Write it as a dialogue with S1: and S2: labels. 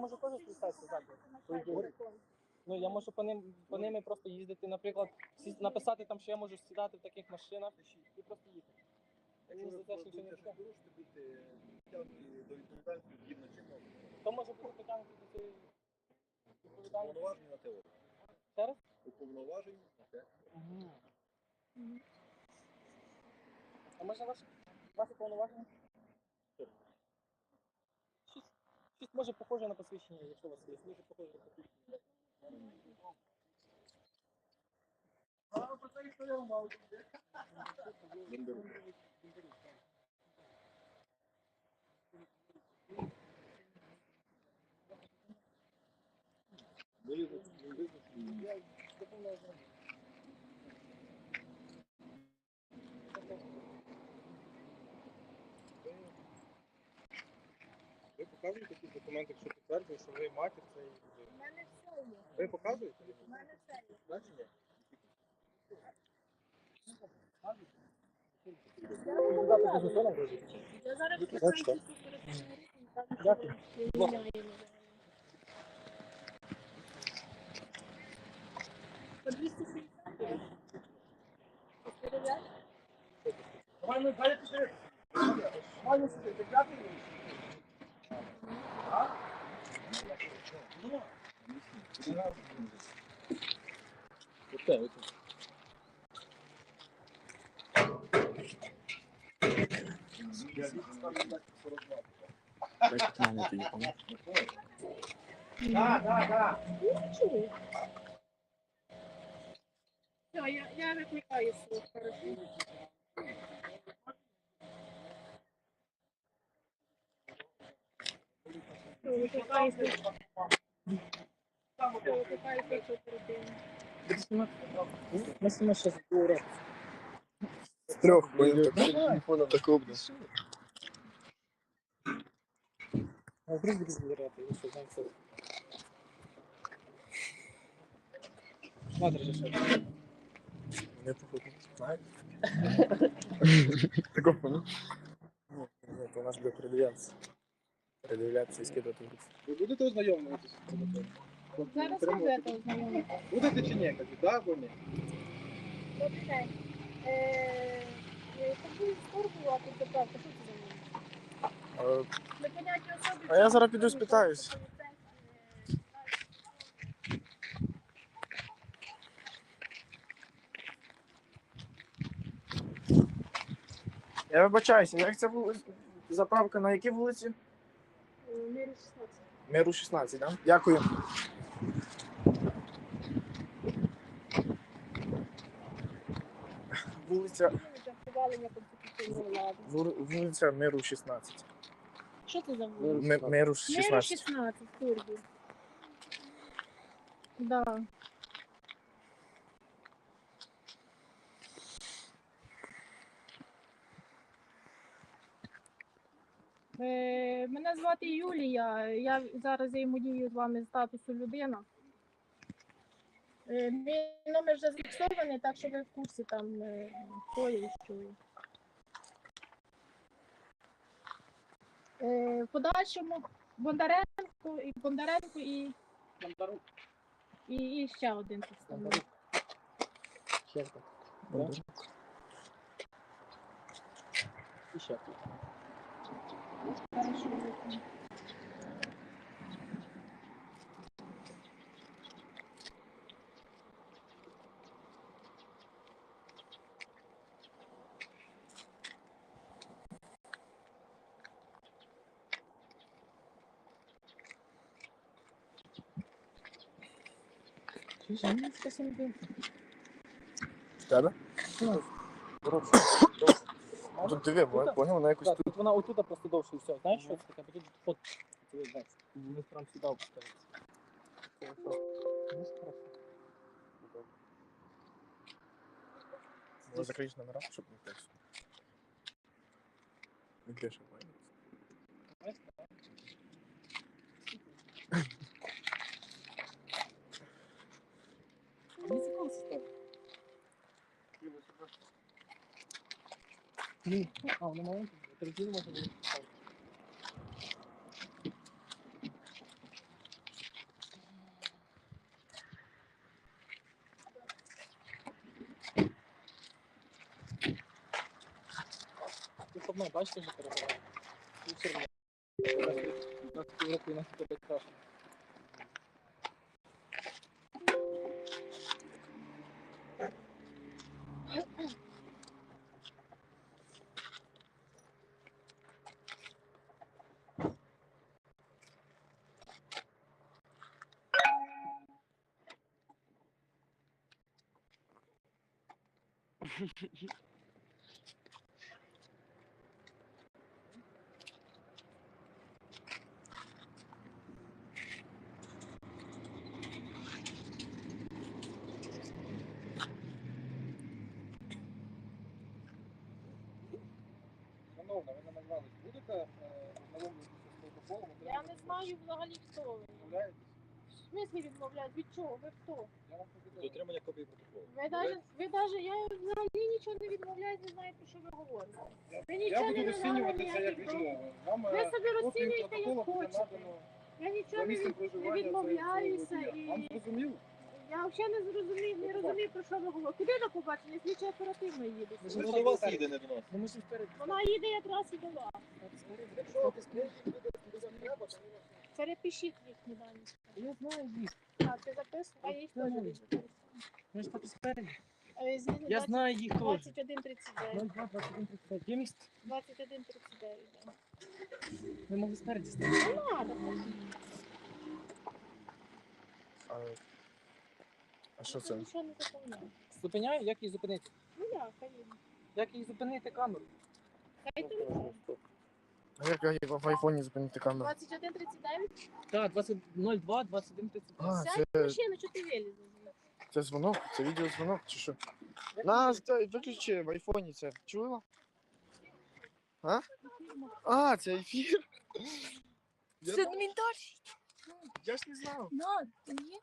S1: можу теж скористатися задом. Ну я можу по ним по ними просто їздити, наприклад, сі- написати там, що я можу сідати в таких машинах і просто їхати. Мені за це ж нічого не буде.
S2: порушити бути притягнути до відповідальності згідно чинного.
S1: То може бути притягнути до цієї відповідальності.
S2: Уповноважені на те.
S1: Ще раз?
S2: Уповноважені на те.
S1: А може ваше повноваження? Щось може похоже на посвідчення, якщо у вас є. Дуже похоже на посвідчення.
S2: Бендеру. Були визначені.
S3: Ви показуєте якісь документи, що підтверджують, що ви матір цієї людини?
S4: У мене все є.
S3: Ви показуєте?
S4: У мене все є.
S2: Значить.
S4: Я зараз
S3: Бачите?
S1: Дякую.
S4: По 260. Перевіряй.
S2: Оце, оце.
S4: Чую. Все, я, я викликаю свого хорошо. Все, викликаю слідчу. Все, викликаю слідчу оперативну.
S1: Ми саме ще збори.
S3: Трьох, понял, такого буде.
S1: А вдруг буде збирати, ви що знаєте. Смотри, же, що.
S3: Мене походу знаєте? Такого понял? Ні, ні, то наш буде передивлятися. І скидати групу.
S5: Ви будете ознайомлюватися з цим законом?
S4: Зараз ви будете ознайомитися.
S5: Будете чи ні? Кажу, да або ні?
S4: Добрий день. Е, е, Тобі скорбувати що це за?
S3: Е,
S4: особи.
S3: А я зараз піду спитаюсь. Я вибачаюся, як це вулиця? Заправка на якій вулиці?
S4: 16.
S3: Миру 16. Да? Дякую. Вулиця, вур- вулиця Миру 16.
S4: Що це за вулиця?
S3: Ми- Миру
S4: Мірі
S3: 16.
S4: 16, Турбі. Да. Е, Мене звати Юлія. Я зараз взаємодію з вами з статусу людина. Е, Мій номер вже зафіксований, так що ви в курсі там е, хто і що. Е, В подальшому Бондаренко і Бондаренко і,
S1: Бондарук.
S4: і, і ще один представник.
S1: Ще.
S3: Бондарук.
S1: І ще тут.
S3: В тебе?
S1: Ну,
S3: Тут диви, бо- я поняв, вона якось тут.
S1: Тут вона отут просто довше і все. Знаєш, що це таке? Бо Тут фот. Це бачиш. Вони прям сюди опускаються. Це що? Ну, хорошо.
S3: Може закриєш номера, щоб не теж. Не клеша, поняв?
S1: Мені цікаво система. Ні, а, вона маленька середину можна буде поставити. Виховно, бачите, вже перебуває. І все одно. Нас півроку і нас тебе страшно.
S5: Thank Шановна, ви не назвались. Будете е, ознайомлюватися з протоколом?
S4: Я не знаю взагалі хто ви. В смислі відмовляють? Від чого? Ви хто?
S5: Я вам повідомлю.
S2: Дотримання копії протоколу.
S4: Ви даже, ви даже, я взагалі нічого не відмовляю, не знаю, про що ви говорите. Ви
S5: Я
S4: нічого
S5: буду
S4: не
S5: розцінювати це як відмову. Вам
S4: Ви
S5: е,
S4: собі
S5: копію
S4: розцінюєте як
S5: протоколу буде
S4: хочете.
S5: надано
S4: Я
S5: за
S4: нічого не,
S5: місцем
S4: від-
S5: проживання
S4: не відмовляюся
S5: цього водія. Вам
S4: і
S5: зрозуміло?
S4: я взагалі не зрозумів, не розумію, про що ви говорите. Куди на побачення? Слідчо оперативно їде.
S2: Це до вас їде, не до нас.
S1: Ну ми ж.
S4: Вона їде якраз і до вас. Перепишіть їхні дані.
S1: Я знаю їх.
S4: Так, ти записуєш, а я їх теж
S1: Знаю.
S4: записую.
S1: Ми ж спереді.
S4: Е, зміни
S1: Я знаю їх теж.
S4: 21.39.
S1: 02, 21, 35. Є місце?
S4: 21.39, да.
S1: Ви могли спереді стати.
S4: Не надо.
S3: А, а що це?
S4: Нічого не заповняю.
S1: Зупиняю, як її зупинити?
S4: Ну як, конечно.
S1: Як її зупинити камеру?
S4: Хай телефон.
S3: А як я в айфоні зупинити камеру?
S4: 21.39?
S1: Так, 20, 02, 21, 35.
S3: А,
S4: Сядь
S3: це,
S4: машину, що ти вилізеш?
S3: це дзвонок, це відеодзвонок чи що? На, це, виключи в айфоні це. Чула? А? А, це ефір. Я,
S6: Це дощ.
S3: я ж не знав.
S6: На, ні.